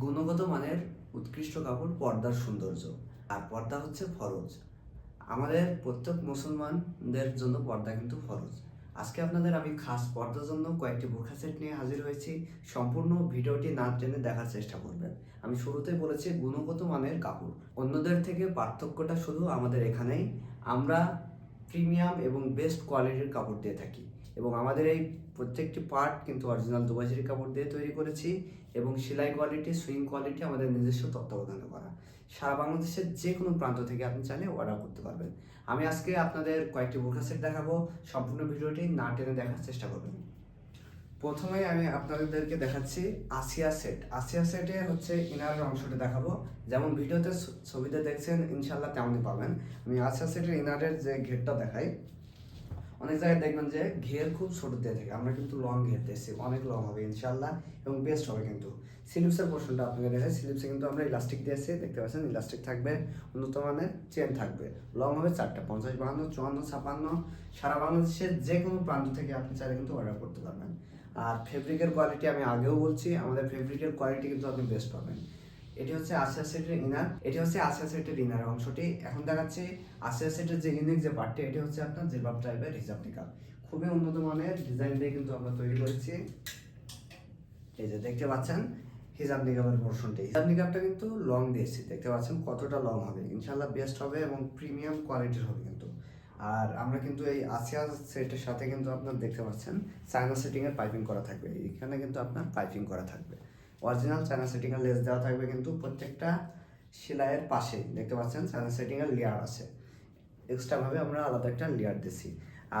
গুণগত মানের উৎকৃষ্ট কাপড়, পর্দার সৌন্দর্য। আর পর্দা হচ্ছে ফরজ। আমাদের প্রত্যেক মুসলমানদের জন্য পর্দা কিন্তু ফরজ। আজকে আপনাদের আমি খাস পর্দার জন্য কয়েকটি বোরখা সেট নিয়ে হাজির হয়েছি। সম্পূর্ণ ভিডিওটি না টেনে দেখার চেষ্টা করবেন। আমি শুরুতেই বলেছি, গুণগত মানের কাপড়। অন্যদের থেকে পার্থক্যটা শুধু আমাদের এখানেই। আমরা প্রিমিয়াম এবং বেস্ট কোয়ালিটির কাপড় দিয়ে থাকি। এবং আমাদের এই প্রত্যেকটি পার্ট কিন্তু অরিজিনাল দুবাইজির কাপড় দিয়ে তৈরি করেছি এবং সেলাই কোয়ালিটি সুইং কোয়ালিটি আমাদের নিজস্ব তত্ত্বাবধানে করা। সারা বাংলাদেশের যে কোনো প্রান্ত থেকে আপনি চাইলে অর্ডার করতে পারবেন। আমি আজকে আপনাদের কয়েকটি বোরখা সেট দেখাবো। সম্পূর্ণ ভিডিওটি না টেনে দেখার চেষ্টা করবেন। প্রথমে আমি আপনাদেরকে দেখাচ্ছি আসিয়া সেট আসিয়া সেটে হচ্ছে ইনারের অংশটা দেখাবো। যেমন ভিডিওতে ছবিতে দেখছেন ইনশাল্লাহ তেমনই পাবেন। আমি আসিয়া সেটের ইনারের যে ঘেরটা দেখাই। অনেক জায়গায় দেখবেন যে ঘের খুব ছোট দিয়ে থাকে। আমরা কিন্তু লং ঘের দিয়েছি অনেক লং হবে ইনশাল্লাহ এবং বেস্ট হবে কিন্তু। স্লিপসের পোর্শনটা আপনাকে দেখাই। স্লিপসে কিন্তু আমরা ইলাস্টিক দিয়েছি দেখতে পাচ্ছেন? ইলাস্টিক থাকবে, উন্নত মানের চেন থাকবে। লং হবে চারটা, পঞ্চাশ, বাহান্ন, চুয়ান্ন, ছাপান্ন। সারা বাংলাদেশের যে কোনো প্রান্ত থেকে আপনি চাইলে কিন্তু অর্ডার করতে পারবেন। আর ফেব্রিকের কোয়ালিটি আমি আগেও বলছি, আমাদের ফেব্রিকের কোয়ালিটি কিন্তু আপনি বেস্ট পাবেন। এটি হচ্ছে আসিয়া সেটের ইনার এটি হচ্ছে আসিয়া সেটের ইনার অংশটি। এখন দেখাচ্ছি আসিয়া সেটের যে ইউনিক যে পার্টটি এটি হচ্ছে আপনার জিলবাব টাইপের হিজাব নিকাব খুবই উন্নত মানের ডিজাইন দিয়ে কিন্তু আমরা তৈরি করেছি। এই যে দেখতে পাচ্ছেন, হিজাব নিকাবের পোর্শনটি হিজাব নিকাবটা কিন্তু লং দিয়েছি দেখতে পাচ্ছেন কতটা লং হবে। ইনশাল্লাহ বেস্ট হবে এবং প্রিমিয়াম কোয়ালিটির হবে কিন্তু। আর আমরা কিন্তু এই আসিয়া সেটের সাথে কিন্তু আপনার দেখতে পাচ্ছেন চায়না সেটিং এর পাইপিং করা থাকবে। এখানে কিন্তু আপনার পাইপিং করা থাকবে। অরিজিনাল চায়না সেটিং এর লেস দেওয়া থাকবে কিন্তু প্রত্যেকটা সেলাইয়ের পাশে, দেখতে পাচ্ছেন? চায়না সেটিং এর লেয়ার আছে। এক্সট্রা ভাবে আমরা আলাদা একটা লেয়ার দিছি।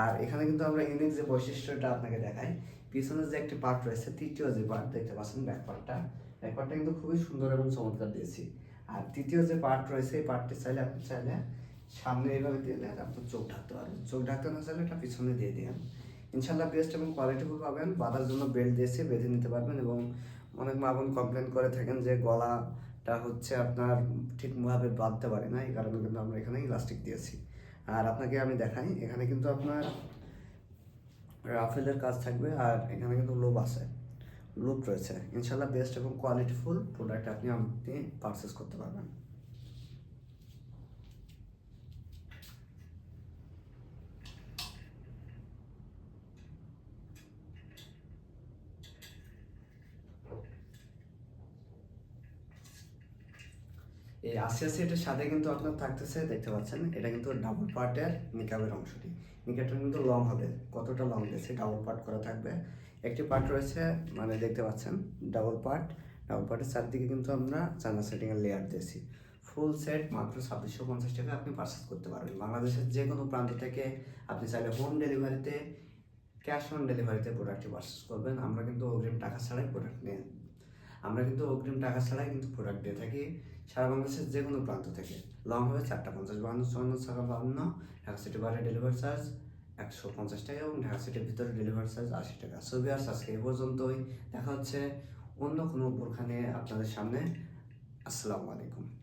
আর এখানে কিন্তু আমরা ইউনিক যে বৈশিষ্ট্যটা আপনাকে দেখাই পিছনে যে একটি পার্ট রয়েছে, তৃতীয় যে পার্ট দেখতে পাচ্ছেন ব্যাক পার্টটা ব্যাক পার্টটা কিন্তু খুবই সুন্দর এবং চমৎকার দিয়েছি। আর তৃতীয় যে পার্ট রয়েছে, এই পার্টটি চাইলে আপনি চাইলে সামনে এইভাবে দিলে আপনার চোখ ঢাকতে পারবেন চোখ ঢাকতে না চাইলে এটা পিছনে দিয়ে দিন ইনশাল্লাহ বেস্ট এবং কোয়ালিটিফুল পাবেন। বাঁধার জন্য বেল্ট দিয়েছে, বেঁধে নিতে পারবেন এবং অনেক মা বোন কমপ্লেন করে থাকেন যে গলাটা হচ্ছে আপনার ঠিকভাবে বাঁধতে পারে না, এই কারণে কিন্তু আমরা এখানে ইলাস্টিক দিয়েছি। আর আপনাকে আমি দেখাই, এখানে কিন্তু আপনার রাফেলের কাজ থাকবে আর এখানে কিন্তু লোভ আছে লুপ রয়েছে। ইনশাল্লাহ বেস্ট এবং কোয়ালিটিফুল প্রোডাক্ট আপনি আপনি পারচেস করতে পারবেন। এই আসিয়া সেটের সাথে কিন্তু আপনার থাকতেছে, দেখতে পাচ্ছেন, এটা কিন্তু ডাবল পার্টের নিকাবের অংশটি। নিকাবটা কিন্তু লং হবে, কতটা লং দিয়েছে ডাবল পার্ট করা থাকবে। একটি পার্ট রয়েছে মানে দেখতে পাচ্ছেন ডাবল পার্ট ডাবল পার্টের চারদিকে কিন্তু আমরা চায়না সেটিংয়ের লেয়ার দিয়েছি। ফুল সেট মাত্র ছাব্বিশশো পঞ্চাশ টাকা আপনি পারচেস করতে পারবেন। বাংলাদেশের যে কোনো প্রান্ত থেকে আপনি চাইলে হোম ডেলিভারিতে ক্যাশ অন ডেলিভারিতে প্রোডাক্টটি পারচেস করবেন। আমরা কিন্তু অগ্রিম টাকা ছাড়াই প্রোডাক্ট নিয়ে আমরা কিন্তু অগ্রিম টাকা ছাড়াই কিন্তু প্রোডাক্ট দিয়ে থাকি। সারা বাংলাদেশের যে কোনো প্রান্ত থেকে। লং হবে চারটা পঞ্চাশ, বাহান্ন, চুয়ান্ন টাকা বাহান্ন। ঢাকা সিটি বাইরে ডেলিভারি চার্জ একশো পঞ্চাশ টাকা এবং ঢাকা সিটির ভিতরে ডেলিভারি চার্জ আশি টাকা। ছবি আর আজকে এই পর্যন্তই। দেখা হচ্ছে অন্য কোনো বোরখানে আপনাদের সামনে। আসসালামু আলাইকুম।